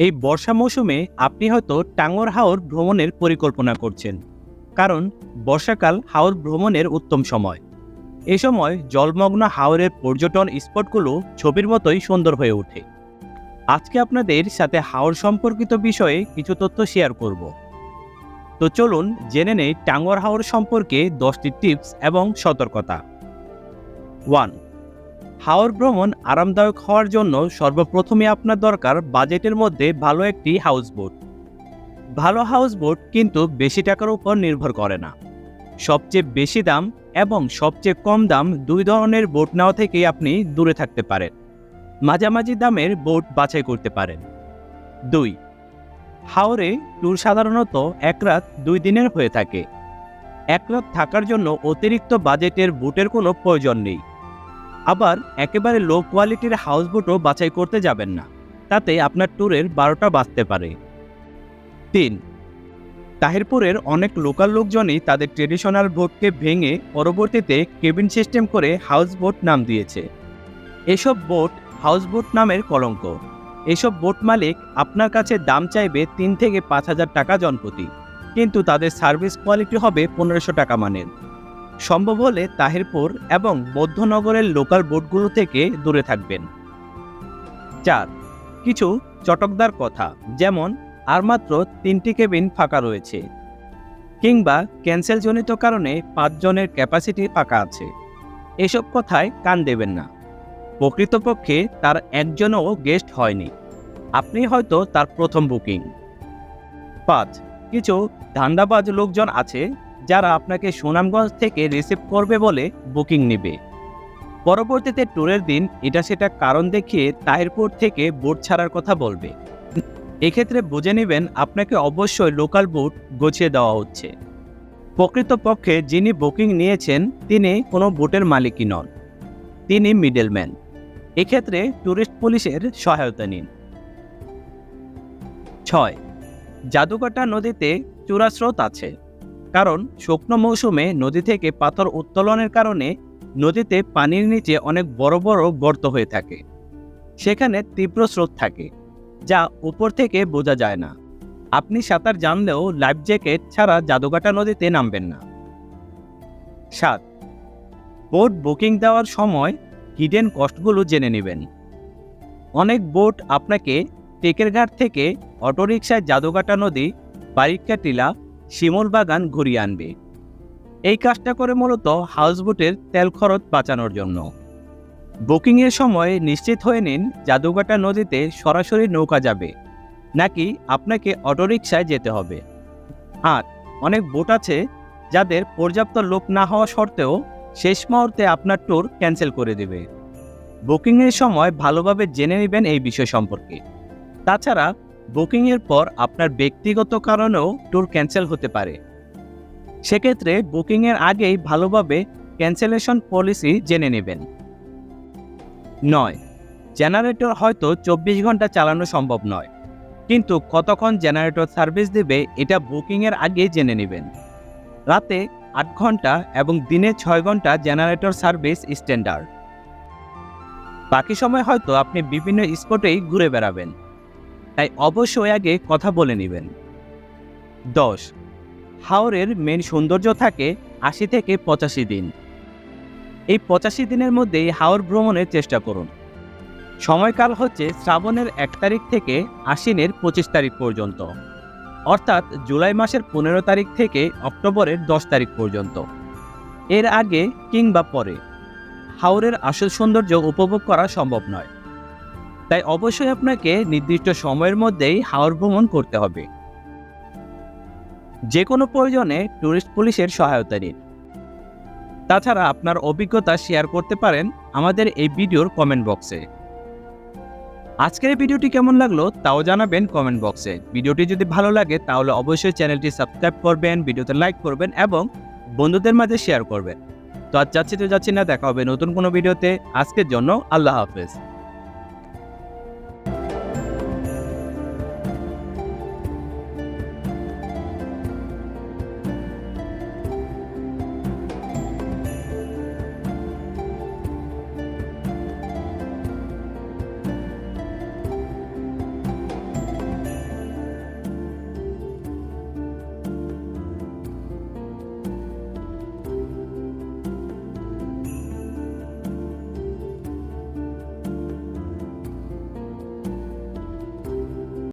এই বর্ষা মৌসুমে আপনি হয়তো টাঙ্গর হাওর ভ্রমণের পরিকল্পনা করছেন। কারণ বর্ষাকাল হাওর ভ্রমণের উত্তম সময়। এ সময় জলমগ্ন হাওরের পর্যটন স্পটগুলো ছবির মতোই সুন্দর হয়ে ওঠে। আজকে আপনাদের সাথে হাওর সম্পর্কিত বিষয়ে কিছু তথ্য শেয়ার করব। তো চলুন জেনে নেই টাঙ্গর হাওর সম্পর্কে দশটি টিপস এবং সতর্কতা। ওয়ান হাওর ভ্রমণ আরামদায়ক হওয়ার জন্য সর্বপ্রথমে আপনার দরকার বাজেটের মধ্যে ভালো একটি হাউস বোট ভালো হাউস বোট কিন্তু বেশি টাকার উপর নির্ভর করে না। সবচেয়ে বেশি দাম এবং সবচেয়ে কম দাম দুই ধরনের বোট নেওয়া থেকেই আপনি দূরে থাকতে পারেন। মাঝামাঝি দামের বোট বাছাই করতে পারেন। দুই, হাওরে ট্যুর সাধারণত এক রাত দুই দিনের হয়ে থাকে। এক রাত থাকার জন্য অতিরিক্ত বাজেটের বুটের কোনো প্রয়োজন নেই। আবার একেবারে লো কোয়ালিটির হাউস বোটও বাছাই করতে যাবেন না। তাতে আপনার ট্যুরের বারোটা বাজতে পারে। তিন, তাহিরপুরের অনেক লোকাল লোকজনই তাদের ট্রেডিশনাল বোটকে ভেঙে পরবর্তীতে কেবিন সিস্টেম করে হাউস বোট নাম দিয়েছে। এসব বোট হাউস বোট নামের কলঙ্ক। এসব বোট মালিক আপনার কাছে দাম চাইবে তিন থেকে পাঁচ হাজার টাকা জনপ্রতি। কিন্তু তাদের সার্ভিস কোয়ালিটি হবে পনেরোশো টাকা মানের। সম্ভব হলে তাহিরপুর এবং মধ্যনগরের লোকাল বোটগুলো থেকে দূরে থাকবেন। চার, কিছু চটকদার কথা, যেমন আর মাত্র তিনটি কেবিন ফাঁকা রয়েছে কিংবা ক্যান্সেলজনিত কারণে পাঁচজনের ক্যাপাসিটি ফাঁকা আছে। এসব কথায় কান দেবেন না। প্রকৃতপক্ষে তার একজনও গেস্ট হয়নি। আপনি হয়তো তার প্রথম বুকিং পাঁচ, কিছু ধান্দাবাজ লোকজন আছে যারা আপনাকে সুনামগঞ্জ থেকে রিসিভ করবে বলে বুকিং নেবে। পরবর্তীতে ট্যুরের দিন এটা সেটা কারণ দেখিয়ে তাহিরপুর থেকে বোট ছাড়ার কথা বলবে। এক্ষেত্রে বুঝে নেবেন আপনাকে অবশ্যই লোকাল বোট গছিয়ে দেওয়া হচ্ছে। প্রকৃতপক্ষে যিনি বুকিং নিয়েছেন, তিনি কোনো বোটের মালিকই নন। তিনি মিডলম্যান। এক্ষেত্রে ট্যুরিস্ট পুলিশের সহায়তা নিন। ছয় জাদুকাটা নদীতে চূড়াস্রোত আছে। কারণ শুকনো মৌসুমে নদী থেকে পাথর উত্তোলনের কারণে নদীতে পানির নিচে অনেক বড় বড় গর্ত হয়ে থাকে। সেখানে তীব্র স্রোত থাকে, যা উপর থেকে বোঝা যায় না। আপনি সাঁতার জানলেও লাইফ জ্যাকেট ছাড়া জাদুকাটা নদীতে নামবেন না। সাত, বোট বুকিং দেওয়ার সময় হিডেন কস্টগুলো জেনে নেবেন। অনেক বোট আপনাকে টেকের ঘাট থেকে অটোরিকশায় জাদুকাটা নদী বারিকা টিলা শিমল বাগান ঘুরিয়ে আনবে। এই কাজটা করে মূলত হাউসবোটের তেল খরচ বাঁচানোর জন্য। বুকিংয়ের সময় নিশ্চিত হয়ে নিন জাদুকাটা নদীতে সরাসরি নৌকা যাবে, নাকি আপনাকে অটোরিকশায় যেতে হবে। আর অনেক বোট আছে যাদের পর্যাপ্ত লোক না হওয়া সত্ত্বেও শেষ মুহূর্তে আপনার ট্যুর ক্যান্সেল করে দেবে। বুকিংয়ের সময় ভালোভাবে জেনে নেবেন এই বিষয় সম্পর্কে। তাছাড়া বুকিংয়ের পর আপনার ব্যক্তিগত কারণেও ট্যুর ক্যান্সেল হতে পারে। সেক্ষেত্রে বুকিংয়ের আগেই ভালোভাবে ক্যান্সেলেশন পলিসি জেনে নেবেন। নয় জেনারেটর হয়তো চব্বিশ ঘণ্টা চালানো সম্ভব নয়, কিন্তু কতক্ষণ জেনারেটর সার্ভিস দেবে এটা বুকিংয়ের আগে জেনে নেবেন। রাতে আট ঘণ্টা এবং দিনে ছয় ঘণ্টা জেনারেটর সার্ভিস স্ট্যান্ডার্ড বাকি সময় হয়তো আপনি বিভিন্ন স্পটেই ঘুরে বেড়াবেন। তাই অবশ্যই আগে কথা বলে নেবেন। দশ, হাওরের মেন সৌন্দর্য থাকে আশি থেকে পঁচাশি দিন। এই পঁচাশি দিনের মধ্যেই হাওর ভ্রমণের চেষ্টা করুন। সময়কাল হচ্ছে শ্রাবণের এক তারিখ থেকে আশ্বিনের পঁচিশ তারিখ পর্যন্ত। অর্থাৎ জুলাই মাসের পনেরো তারিখ থেকে অক্টোবরের দশ তারিখ পর্যন্ত। এর আগে কিংবা পরে। হাওরের আসল সৌন্দর্য উপভোগ করা সম্ভব নয়। তাই অবশ্যই আপনাকে নির্দিষ্ট সময়ের মধ্যেই হাওর ভ্রমণ করতে হবে। যে কোনো প্রয়োজনে ট্যুরিস্ট পুলিশের সহায়তা নিন। তাছাড়া আপনার অভিজ্ঞতা শেয়ার করতে পারেন আমাদের এই ভিডিওর কমেন্ট বক্সে আজকের ভিডিওটি কেমন লাগল তাও জানাবেন কমেন্ট বক্সে ভিডিওটি যদি ভালো লাগে তাহলে অবশ্যই চ্যানেলটি সাবস্ক্রাইব করবেন, ভিডিওতে লাইক করবেন এবং বন্ধুদের মাঝে শেয়ার করবেন। তো আর যাচ্ছি তো যাচ্ছি না, দেখা হবে নতুন কোনো ভিডিওতে। আজকের জন্য আল্লাহ হাফেজ।